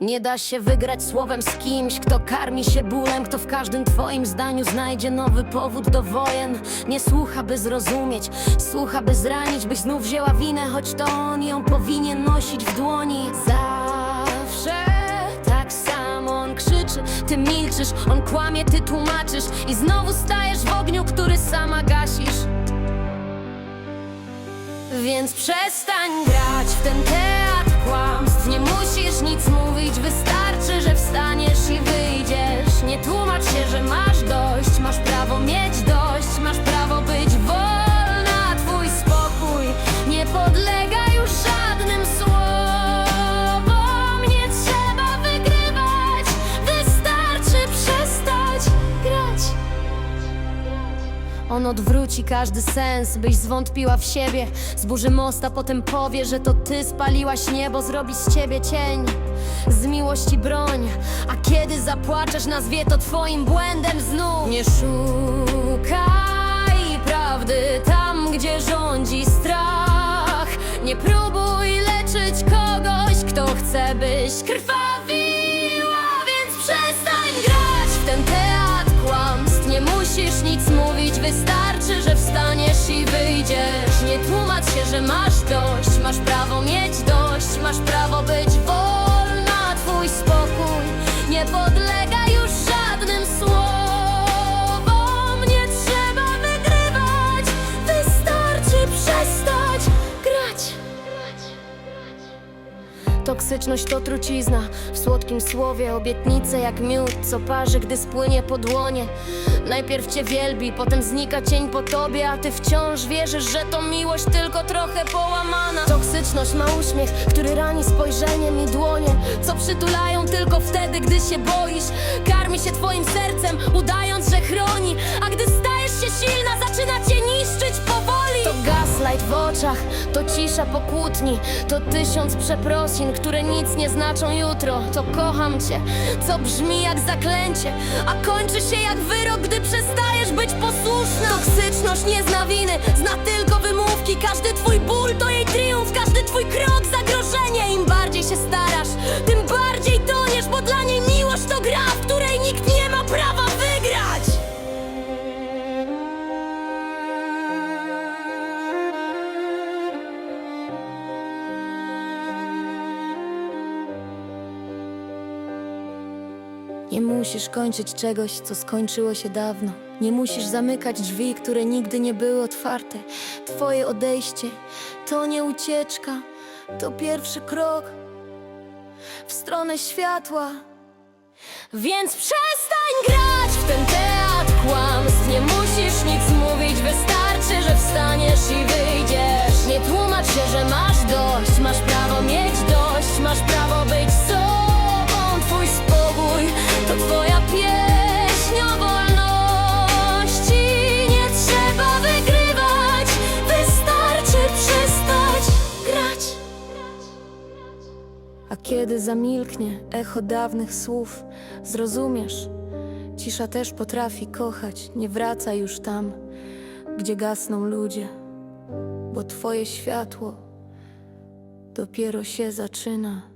Nie da się wygrać słowem z kimś, kto karmi się bólem, kto w każdym twoim zdaniu znajdzie nowy powód do wojen. Nie słucha, by zrozumieć, słucha, by zranić, byś znów wzięła winę, choć to on ją powinien nosić w dłoni. Zawsze tak samo on krzyczy, ty milczysz, on kłamie, ty tłumaczysz i znowu stajesz w ogniu, który sama gasisz. Więc przestań grać w ten teatr kłamstw Nie musisz nic mówić, wystarczy, że wstaniesz i wyjdziesz. Nie tłumacz się, że masz on odwróci każdy sens, byś zwątpiła w siebie. Zburzy most, a potem powie, że to ty spaliłaś niebo Zrobi z ciebie cień, z miłości broń A kiedy zapłaczesz, nazwie to twoim błędem znów. Nie szukaj prawdy tam, gdzie rządzi strach. Nie próbuj leczyć kogoś, kto chce, byś krwawiła wstaniesz i wyjdziesz Nie tłumacz się, że masz dość. Masz prawo mieć dość. Masz prawo Toksyczność to trucizna. W słodkim słowie Obietnice jak miód, co parzy, gdy spłynie po dłonie. Najpierw cię wielbi, potem znika cień po tobie A ty wciąż wierzysz, że to miłość tylko trochę połamana. Toksyczność ma uśmiech, który rani spojrzeniem i dłonie Co przytulają tylko wtedy, gdy się boisz. Karmi się twoim sercem, udając, że chroni A gdy oczach, to cisza po kłótni To tysiąc przeprosin, które nic nie znaczą jutro. To kocham cię, co brzmi jak zaklęcie A kończy się jak wyrok, gdy przestajesz być posłuszna. Toksyczność nie zna winy, zna tylko wymówki. Każdy twój ból to jej triumf, Nie musisz kończyć czegoś, co skończyło się dawno. Nie musisz zamykać drzwi, które nigdy nie były otwarte. Twoje odejście to nie ucieczka, to pierwszy krok w stronę światła. Więc przestań grać w ten teatr kłamstw Nie musisz nic mówić, wystarczy, że wstaniesz i wyjdziesz Nie tłumacz się, że masz dość Masz a kiedy zamilknie echo dawnych słów, zrozumiesz, cisza też potrafi kochać, nie wraca już tam, gdzie gasną ludzie, bo twoje światło dopiero się zaczyna.